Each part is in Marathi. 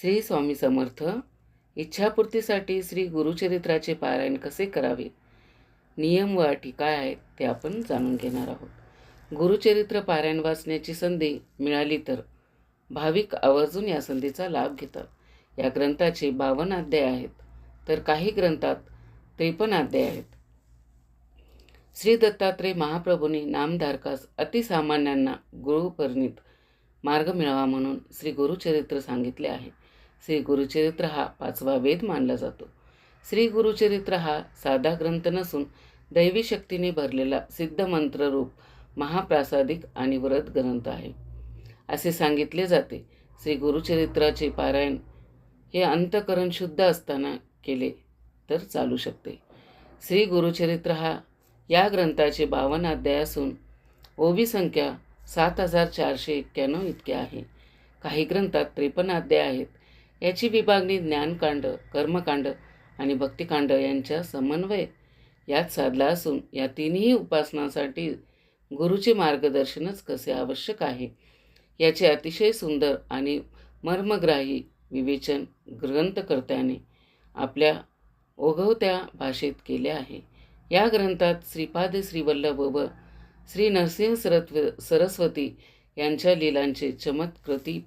श्री स्वामी समर्थ इच्छापूर्तीसाठी श्री गुरुचरित्राचे पारायण कसे करावे? नियम व अटी काय आहेत ते आपण जाणून घेणार आहोत. गुरुचरित्र पारायण वाचण्याची संधी मिळाली तर भाविक आवर्जून या संधीचा लाभ घेतात. या ग्रंथाचे बावन्न अध्याय आहेत. तर काही ग्रंथात त्रेपन्न अध्याय आहेत. श्री दत्तात्रय महाप्रभूंनी नामधारकास अतिसामान्यांना गुरुपरिणित मार्ग मिळावा म्हणून श्री गुरुचरित्र सांगितले आहे. श्री गुरुचरित्र हा पाचवा वेद मानला जातो. श्री गुरुचरित्र हा साधा ग्रंथ नसून दैवी शक्तीने भरलेला सिद्ध मंत्ररूप महाप्रासादिक आणि व्रत ग्रंथ आहे. असे सांगितले जाते श्री गुरुचरित्राचे पारायण हे अंतकरण शुद्ध असताना केले तर चालू शकते. श्री गुरुचरित्र हा या ग्रंथाचे बावन्न अध्याय असून ओवी संख्या सात हजार चारशे एक्क्याण्णव इतके आहे. काही ग्रंथात त्रेपन्न अध्याय आहेत. याची विभागणी ज्ञानकांड कर्मकांड आणि भक्तिकांड यांच्या समन्वय यात साधला असून या तिन्ही उपासनासाठी गुरुचे मार्गदर्शनच कसे आवश्यक आहे? याचे अतिशय सुंदर आणि मर्मग्राही विवेचन ग्रंथकर्त्याने आपल्या ओघवत्या भाषेत केले आहे. या ग्रंथात श्रीपाद श्रीवल्लभ व श्री नरसिंह सरत्व सरस्वती यांच्या लीलांचे चमत्कृती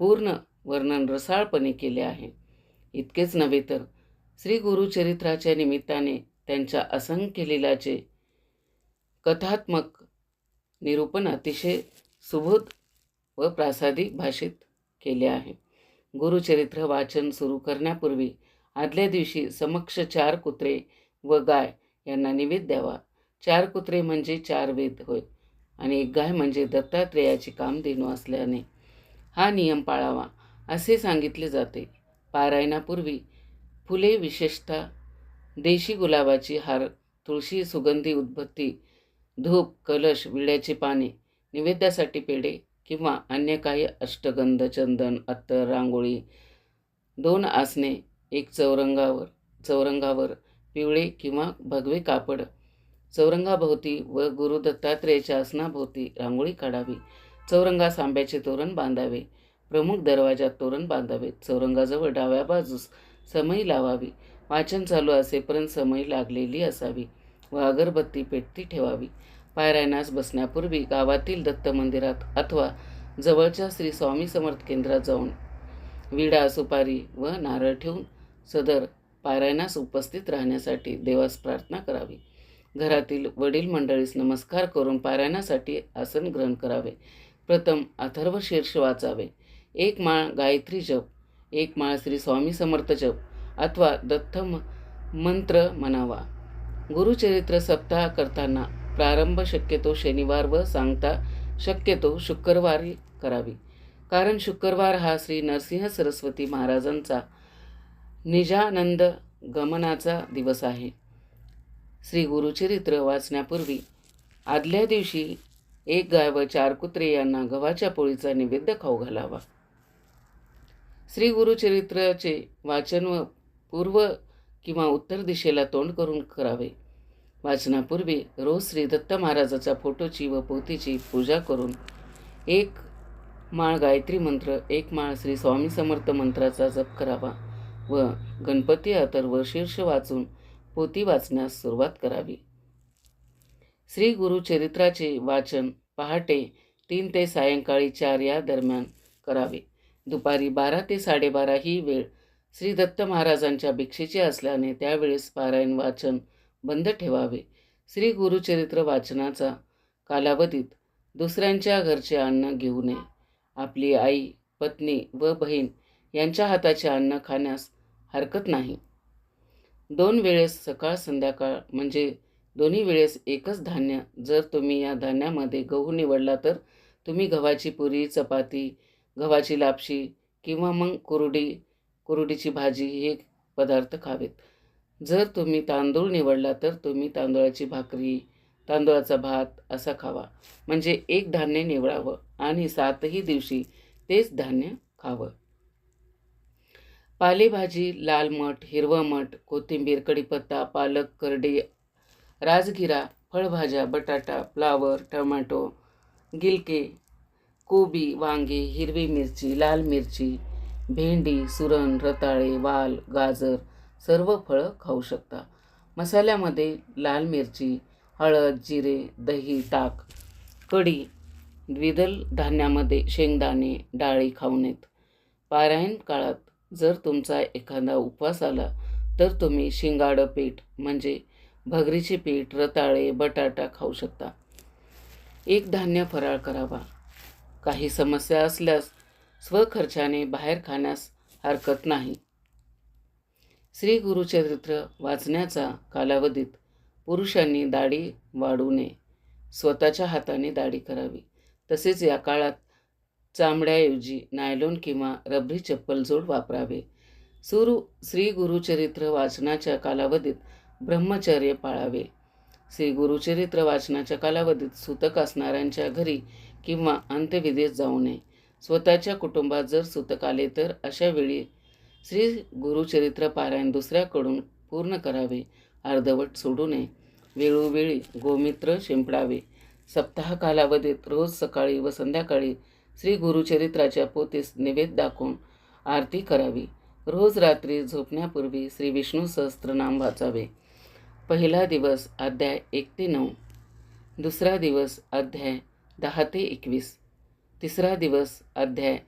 पूर्ण वर्णन रसाळपणे केले आहे. इतकेच नव्हे तर श्री गुरुचरित्राच्या निमित्ताने त्यांच्या असंख्य लीलाचे कथात्मक निरूपण अतिशय सुबोध व प्रासादिक भाषेत केले आहे. गुरुचरित्र वाचन सुरू करण्यापूर्वी आदल्या दिवशी समक्ष चार कुत्रे व गाय यांना निवेद द्यावा. चार कुत्रे म्हणजे चार वेद होय आणि एक गाय म्हणजे दत्तात्रेयाची कामधेनू असल्याने हा नियम पाळावा. असे सांगितले जाते. पारायणापूर्वी फुले विशेषतः देशी गुलाबाची हार तुळशी सुगंधी उद्बत्ती धूप कलश विड्याची पाने निवेद्यासाठी पेढे किंवा अन्य काही अष्टगंध चंदन अत्तर रांगोळी दोन आसने एक चौरंगावर चौरंगावर पिवळे किंवा भगवे कापड चौरंगाभोवती व गुरु दत्तात्रेयाच्या आसनाभोवती रांगोळी काढावी चौरंगा सांब्याचे तोरण बांधावे प्रमुख दरवाजात तोरण बांधावे. चौरंगाजवळ डाव्या बाजूस समई लावावी. वाचन चालू असेपर्यंत समई लागलेली असावी. व अगरबत्ती पेटती ठेवावी. पायरायणास बसण्यापूर्वी गावातील दत्त मंदिरात अथवा जवळच्या श्री स्वामी समर्थ केंद्रात जाऊन विडा सुपारी व नारळ ठेवून सदर पारायणास उपस्थित राहण्यासाठी देवास प्रार्थना करावी. घरातील वडील मंडळीस नमस्कार करून पारायणासाठी आसन ग्रहण करावे. प्रथम अथर्व शीर्ष वाचावे. एक माळ गायत्री जप एक माळ श्री स्वामी समर्थ जप अथवा दत्त मंत्र म्हणावा. गुरुचरित्र सप्ताह करताना प्रारंभ शक्यतो शनिवार व सांगता शक्यतो शुक्रवारी करावी. कारण शुक्रवार हा श्री नरसिंह सरस्वती महाराजांचा निजानंद गमनाचा दिवस आहे. श्री गुरुचरित्र वाचण्यापूर्वी आदल्या दिवशी एक गाय व चार कुत्रे यांना गव्हाच्या पोळीचा निवेद्य खाऊ घालावा. श्री गुरुचरित्राचे वाचन व पूर्व किंवा उत्तर दिशेला तोंड करून करावे. वाचनापूर्वी रोज श्री दत्त महाराजाच्या फोटोची व पोथीची पूजा करून एक माळ गायत्री मंत्र एक माळ श्री स्वामी समर्थ मंत्राचा जप करावा व गणपती अथर्व शीर्ष वाचून पोती वाचण्यास सुरुवात करावी. श्री गुरुचरित्राचे वाचन पहाटे तीन ते सायंकाळी चार या दरम्यान करावे. दुपारी बारा ते साडेबारा ही वेळ श्री दत्त महाराजांच्या भिक्षेची असल्याने त्यावेळेस पारायण वाचन बंद ठेवावे. श्री गुरुचरित्र वाचनाचा कालावधीत दुसऱ्यांच्या घरचे अन्न घेऊ नये. आपली आई पत्नी व बहीण यांच्या हाताचे अन्न खाण्यास हरकत नाही. दोन वेळेस सकाळ संध्याकाळ म्हणजे दोन्ही वेळेस एकच धान्य. जर तुम्ही या धान्यामध्ये गहू निवडला तर तुम्ही गव्हाची पुरी चपाती गव्हाची लापशी किंवा मग कुरडी कुरडीची भाजी हे पदार्थ खावेत. जर तुम्ही तांदूळ निवडला तर तुम्ही तांदूळाची भाकरी तांदूळाचा भात असा खावा. म्हणजे एक धान्य निवडावं आणि सातही दिवशी तेच धान्य खावं. पालेभाजी लाल मठ हिरवं मठ कोथिंबीर कढीपत्ता पालक करडी राजगिरा फळभाज्या बटाटा फ्लावर टमॅटो गिलके कोबी वांगे हिरवी मिरची लाल मिरची भेंडी सुरण रताळे वाल गाजर सर्व फळं खाऊ शकता. मसाल्यामध्ये लाल मिरची हळद जिरे दही ताक कढी द्विदल धान्यामध्ये शेंगदाणे डाळी खाऊ नयेत पारायण काळात जर तुमचा एखादा उपवास आला तर तुम्ही शिंगाडं पीठ म्हणजे भगरीचे पीठ रताळे बटाटा खाऊ शकता. एक धान्य फराळ करावा. काही समस्या असल्यास स्वखर्चाने बाहेर खाण्यास हरकत नाही. श्री गुरुचरित्र वाचण्याचा कालावधीत पुरुषांनी दाढी वाढू नये. स्वतःच्या हाताने दाढी करावी. तसेच या काळात चामड्याऐवजी नायलॉन किंवा रबरी चप्पल जोड वापरावे. सुरू श्री गुरुचरित्र वाचनाच्या कालावधीत ब्रह्मचर्य पाळावे. श्री गुरुचरित्र वाचनाच्या कालावधीत सुतक असणाऱ्यांच्या घरी किंवा अंत्यविधीत जाऊ नये. स्वतःच्या कुटुंबात जर सुतक आले तर अशा वेळी श्री गुरुचरित्र पारायण दुसऱ्याकडून पूर्ण करावे. अर्धवट सोडू नये. वेळोवेळी गोमित्र शिंपडावे. सप्ताह कालावधीत रोज सकाळी व संध्याकाळी श्री गुरुचरित्राच्या पोतीस निवेद दाखवून आरती करावी. रोज रात्री झोपण्यापूर्वी श्री विष्णू सहस्त्रनाम वाचावे. पहिला दिवस अध्याय एक ते नऊ. दुसरा दिवस अध्याय दहा ते एकवीस. तिसरा दिवस अध्याय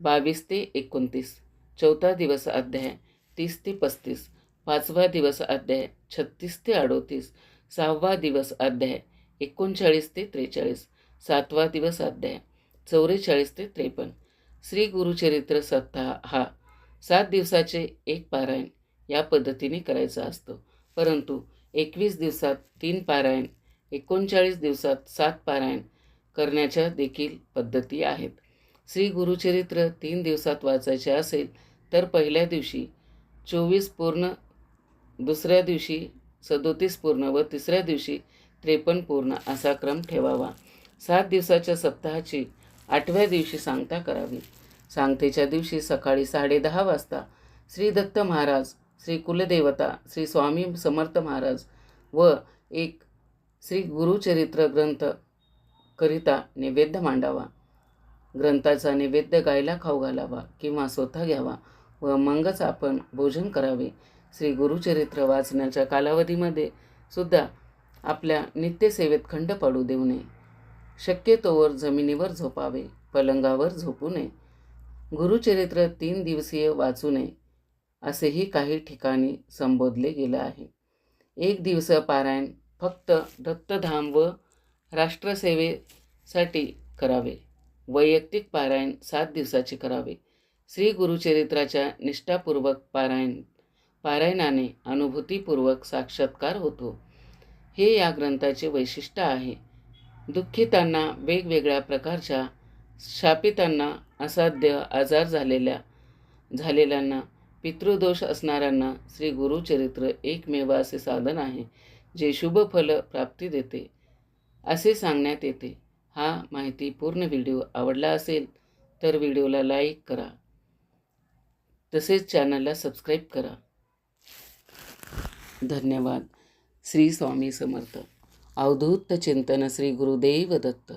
बावीस ते एकोणतीस. चौथा दिवस अध्याय तीस ते पस्तीस. पाचवा दिवस अध्याय छत्तीस ते अडोतीस. सहावा दिवस अध्याय एकोणचाळीस ते त्रेचाळीस. सातवा दिवस अध्याय चौवेचाळीस ते त्रेपन्न. श्री गुरुचरित्र सप्ताह हा सात दिवसाचे एक पारायण या पद्धतीने करायचा असतो. परंतु एकवीस दिवसात तीन पारायण एकोणचाळीस दिवसात सात पारायण करण्याच्या देखील पद्धती आहेत. श्री गुरुचरित्र तीन दिवसात वाचायचे असेल तर पहिल्या दिवशी चोवीस पूर्ण दुसऱ्या दिवशी सदोतीस पूर्ण व तिसऱ्या दिवशी त्रेपन्न पूर्ण असा क्रम ठेवावा. सात दिवसाच्या सप्ताहाची आठव्या दिवशी सांगता करावी. सांगतेच्या दिवशी सकाळी साडेदहा वाजता श्री दत्त महाराज श्री कुलदेवता श्री स्वामी समर्थ महाराज व एक श्री गुरुचरित्र ग्रंथ करिता नैवेद्य मांडावा. ग्रंथाचा नैवेद्य गायला खाऊ घालावा किंवा स्वतः घ्यावा व मगच आपण भोजन करावे. श्री गुरुचरित्र वाचण्याच्या कालावधीमध्ये सुद्धा आपल्या नित्यसेवेत खंड पाडू देऊ नये. शक्यतोवर जमिनीवर झोपावे पलंगावर झोपू नये. गुरुचरित्र तीन दिवसीय वाचू नये असेही काही ठिकाणी संबोधले गेलं आहे. एक दिवस पारायण फक्त दत्तधाम व राष्ट्रसेवेसाठी करावे. वैयक्तिक पारायण सात दिवसाचे करावे. श्री गुरुचरित्राच्या निष्ठापूर्वक पारायण पारायणाने अनुभूतीपूर्वक साक्षात्कार होतो. हे या ग्रंथाचे वैशिष्ट्य आहे. दुःखितांना वेगवेगळ्या प्रकारच्या शापितांना असाध्य आजार झालेल्या झालेल्यांना पितृदोष असणाऱ्यांना श्री गुरुचरित्र एकमेव असे साधन आहे जे शुभफल प्राप्ती देते. असे सांगण्यात येते. हा माहिती पूर्ण व्हिडिओ आवडला असेल तर व्हिडिओला लाईक करा. तसेच चॅनलला सबस्क्राईब करा. धन्यवाद. श्री स्वामी समर्थ. अवधूत चिंतन श्री गुरुदेव दत्त.